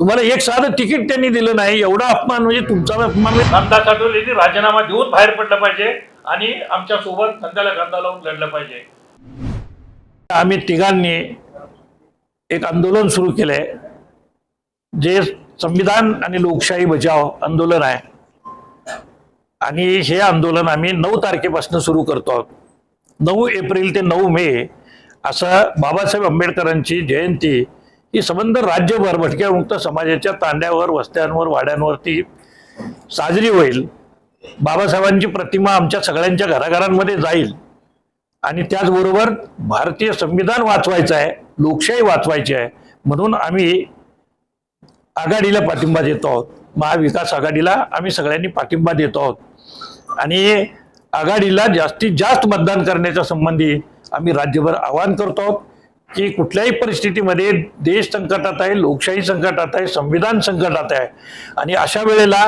तुम्हाला एक साधं तिकीट त्यांनी दिलं नाही एवढा अपमान म्हणजे तुमचा अपमान म्हणजे रामदास आठवलेंनी राजीनामा देऊन बाहेर पडलं पाहिजे आणि आमच्यासोबत खांद्याला खांदा लावून लढलं पाहिजे. आम्ही तिघांनी एक आंदोलन सुरू केलंय. जे संविधान आणि लोकशाही बचाव आंदोलन आहे. आणि हे आंदोलन आम्ही नऊ तारखेपासून सुरू करतो आहोत. नऊ एप्रिल ते नऊ मे असं बाबासाहेब आंबेडकरांची जयंती ही संबंध राज्यभर भटक्यामुक्त समाजाच्या तांड्यावर वस्त्यांवर वाड्यांवरती साजरी होईल. बाबासाहेबांची प्रतिमा आमच्या सगळ्यांच्या घराघरांमध्ये जाईल. आणि त्याचबरोबर भारतीय संविधान वाचवायचं आहे लोकशाही वाचवायची आहे. म्हणून आम्ही आघाडीला पाठिंबा देतो आहोत. महाविकास आघाडीला आम्ही सगळ्यांनी पाठिंबा देतो आहोत. आणि आघाडीला जास्तीत जास्त मतदान करण्याच्या संबंधी आम्ही राज्यभर आवाहन करतो आहोत. की कुठल्याही परिस्थितीमध्ये देश संकटात आहे लोकशाही संकटात आहे संविधान संकटात आहे. आणि अशा वेळेला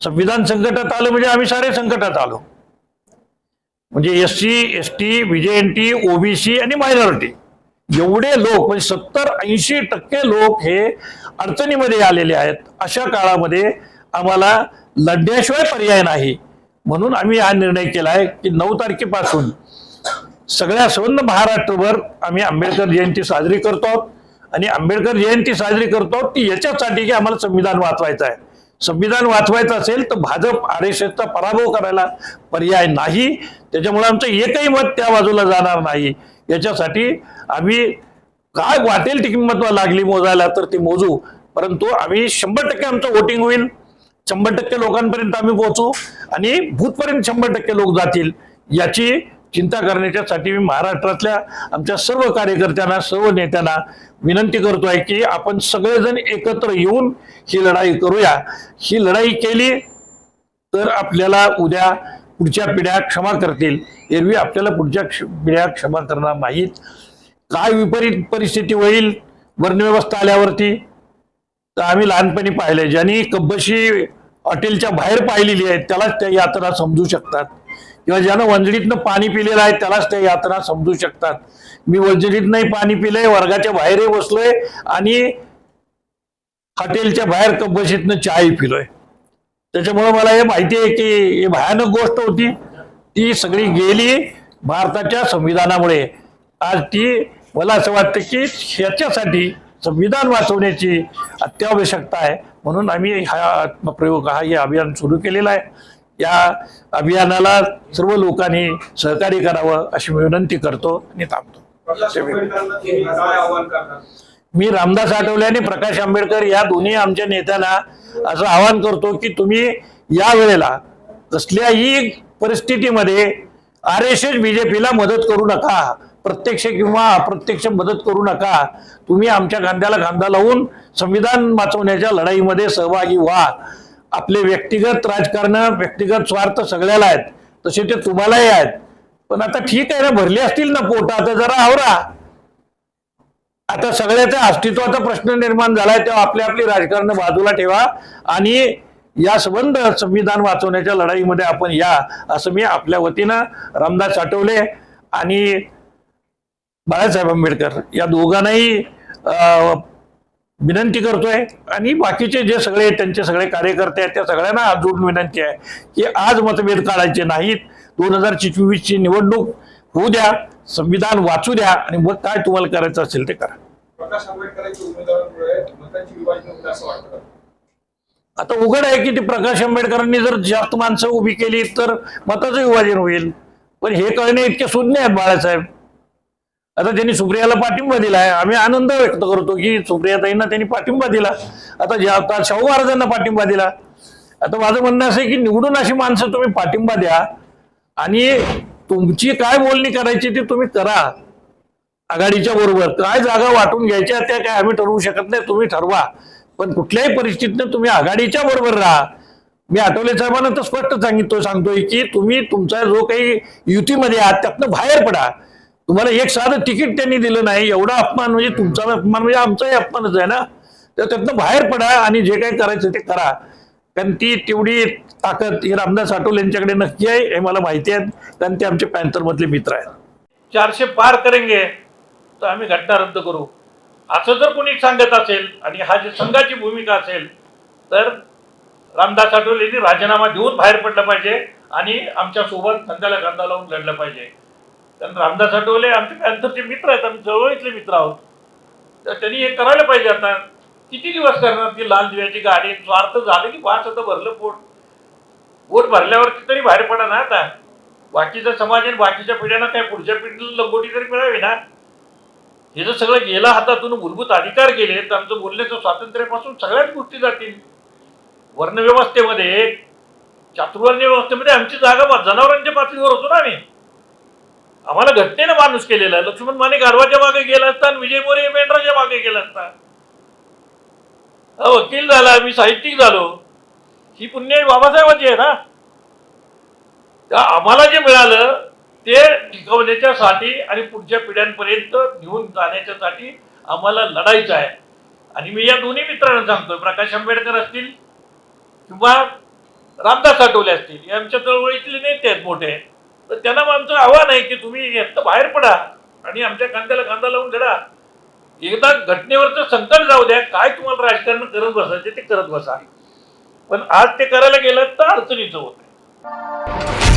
संविधान संकटात आलं म्हणजे आम्ही सारे संकटात आलो. म्हणजे S C S T N T OBC आणि मायनॉरिटी. एवढे लोक म्हणजे सत्तर ऐंशी टक्के लोक हे अडचणीमध्ये आलेले आहेत. अशा काळामध्ये आम्हाला लढण्याशिवाय पर्याय नाही. म्हणून आम्ही हा निर्णय केला आहे की नऊ तारखेपासून सगळ्या संबंध महाराष्ट्रभर आम्ही आंबेडकर जयंती साजरी करतो आहोत. आणि आंबेडकर जयंती साजरी करतो आहोत ती याच्यासाठी की आम्हाला संविधान वाचवायचं आहे. संविधान वाचवायचं असेल तर भाजप आर एस एसचा पराभव करायला पर्याय नाही. त्याच्यामुळे आमचं एकही मत त्या बाजूला जाणार नाही. याच्यासाठी आम्ही काय वाटेल ती किंमत लागली मोजायला तर ती मोजू. परंतु आम्ही शंभर टक्के आमचं वोटिंग होईल. शंभर टक्के लोकांपर्यंत आम्ही पोहोचू. आणि भूतपर्यंत शंभर टक्के लोक जातील. याची चिंता करण्याच्यासाठी मी महाराष्ट्रातल्या आमच्या सर्व कार्यकर्त्यांना सर्व नेत्यांना विनंती करतो आहे की आपण सगळेजण एकत्र येऊन ही लढाई करूया. ही लढाई केली तर आपल्याला उद्या पुढच्या पिढ्या क्षमा करतील. एरवी आपल्याला पुढच्या क्ष- पिढ्या क्षमा करणार नाहीत. काय विपरीत परिस्थिती होईल वर्णव्यवस्था आल्यावरती तर आम्ही लहानपणी पाहिले. ज्यांनी कब्बशी हॉटेलच्या बाहेर पाहिलेली आहे त्यालाच त्या यात्रा समजू शकतात. किंवा ज्यानं वंजडीतनं पाणी पिलेलं आहे त्यालाच त्या यात्रा समजू शकतात. मी वंजडीतनंही पाणी पिलंय वर्गाच्या बाहेरही बसलोय आणि हॉटेलच्या बाहेर कब्बशीतनं चहाही पिलोय. त्याच्यामुळे मला हे माहिती आहे की ही भयानक गोष्ट होती. ती सगळी गेली भारताच्या संविधानामुळे. आज ती मला असं वाटतं की ह्याच्यासाठी संविधान वाचवण्याची अत्यावश्यकता आहे. म्हणून आम्ही हा प्रयोग हा हे अभियान सुरू केलेलं आहे. या अभियानाला सर्व लोकांनी सहकार्य करावं अशी मी विनंती करतो आणि थांबतो. मी रामदास आठवले आणि प्रकाश आंबेडकर या दोन्ही आमच्या नेत्यांना असं आवाहन करतो की तुम्ही या वेळेला कसल्याही परिस्थितीमध्ये आर एस एस बीजेपीला मदत करू नका प्रत्यक्ष किंवा अप्रत्यक्ष मदत करू नका. तुम्ही आमच्या खांद्याला खांदा लावून संविधान वाचवण्याच्या लढाईमध्ये सहभागी व्हा. आपले व्यक्तिगत राजकारण व्यक्तिगत स्वार्थ सगळ्याला आहेत. तसे ते तुम्हालाही आहेत. पण आता ठीक आहे ना भरले असतील ना पोटा आता जरा आवरा. आता सगळ्याचा अस्तित्वाचा प्रश्न निर्माण झालाय तेव्हा आपली आपली राजकारण बाजूला ठेवा. आणि या संबंध संविधान वाचवण्याच्या लढाईमध्ये आपण या असं मी आपल्या वतीनं रामदास आठवले आणि बाळासाहेब आंबेडकर या दोघांनाही अं, विनंती करतोय. आणि बाकीचे जे सगळे त्यांचे सगळे कार्यकर्ते आहेत त्या सगळ्यांना हात जोडून विनंती आहे की आज मतभेद काढायचे नाहीत. दोन हजार ची निवडणूक होऊ द्या संविधान वाचू द्या आणि मग काय तुम्हाला करायचं असेल ते करा. आता उघड आहे की ते प्रकाश आंबेडकरांनी जर जास्त माणसं उभी केली तर मताचं विभाजन होईल. पण हे कळणे इतके शून्य आहेत बाळासाहेब. आता त्यांनी सुप्रियाला पाठिंबा दिला आहे. आम्ही आनंद व्यक्त करतो की सुप्रियाताईंना त्यांनी पाठिंबा दिला. आता ज्या आता शाहू महाराजांना पाठिंबा दिला. आता माझं म्हणणं असं आहे की निवडून अशी माणसं तुम्ही पाठिंबा द्या आणि तुमची काय बोलणी करायची ती तुम्ही करा. आघाडीच्या बरोबर काय जागा वाटून घ्यायच्या त्या काय आम्ही ठरवू शकत नाही तुम्ही ठरवा. पण कुठल्याही परिस्थितीनं तुम्ही आघाडीच्या बरोबर राहा. मी आठवले साहेबांना तर स्पष्ट सांगिततो सांगतोय की तुम्ही तुमचा जो काही युतीमध्ये आहात त्यातनं बाहेर पडा. तुम्हाला एक साधं तिकीट त्यांनी दिलं नाही एवढा अपमान म्हणजे तुमचा अपमान म्हणजे आमचाही अपमानच आहे ना? तर त्यातनं बाहेर पडा आणि जे काही करायचं ते करा. कारण ती तेवढी ताकद ही रामदास आठवले यांच्याकडे नक्की आहे हे मला माहिती आहे कारण ते आमचे पॅन्थर मधले मित्र आहेत. चारशे पार करेंगे तर आम्ही घटना रद्द करू. असं जर कोणी सांगत असेल आणि हा जे संघाची भूमिका असेल तर रामदास आठवलेंनी राजीनामा देऊन बाहेर पडलं पाहिजे आणि आमच्यासोबत खांद्याला खांदा लावून लढलं पाहिजे. कारण रामदास आठवले आमचे पॅन्थरचे मित्र आहेत आम्ही जवळीतले मित्र आहोत. तर त्यांनी हे करायला पाहिजे आता. किती दिवस करणार ती लाल दिव्याची गाडी? स्वार्थ झालं की वाच आता भरलं पोट. पोट भरल्यावरती तरी बाहेर पडा ना आता. बाकीचा समाज आणि बाकीच्या पिढ्यांना काय पुढच्या पिढीला लंगोटी तरी मिळावी ना? हे जर सगळं गेलं हातातून मूलभूत अधिकार गेले तर आमचं बोलण्याचं स्वातंत्र्यापासून सगळ्याच गोष्टी जातील. वर्णव्यवस्थेमध्ये चातुर्वर्ण व्यवस्थेमध्ये आमची जागा मा- जनावरांच्या पातळीवर होतो ना आम्ही. आम्हाला घटनेनं माणूस केलेला आहे. लक्ष्मण माने गाढवाच्या मागे गेला असता आणि विजय मोरे मेंढराच्या मागे गेला असता. वकील झाला मी साहित्यिक झालो. ही पुण्य बाबासाहेबांची आहे ना? त्या आम्हाला जे मिळालं ते टिकवण्याच्यासाठी आणि पुढच्या पिढ्यांपर्यंत घेऊन जाण्याच्यासाठी आम्हाला लढायचं आहे. आणि मी या दोन्ही मित्रांना सांगतोय प्रकाश आंबेडकर असतील किंवा रामदास आठवले असतील. हे आमच्या चळवळीतले नेते आहेत मोठे. तर त्यांना आमचं आव्हान आहे की तुम्ही यातनं बाहेर पडा आणि आमच्या कांद्याला कांदा लावून लढा एकदा घटनेवरचं संकट जाऊ द्या काय तुम्हाला राजकारण करत बसायचे ते करत बसा. पण आज ते करायला गेलं तर अडचणीचं होत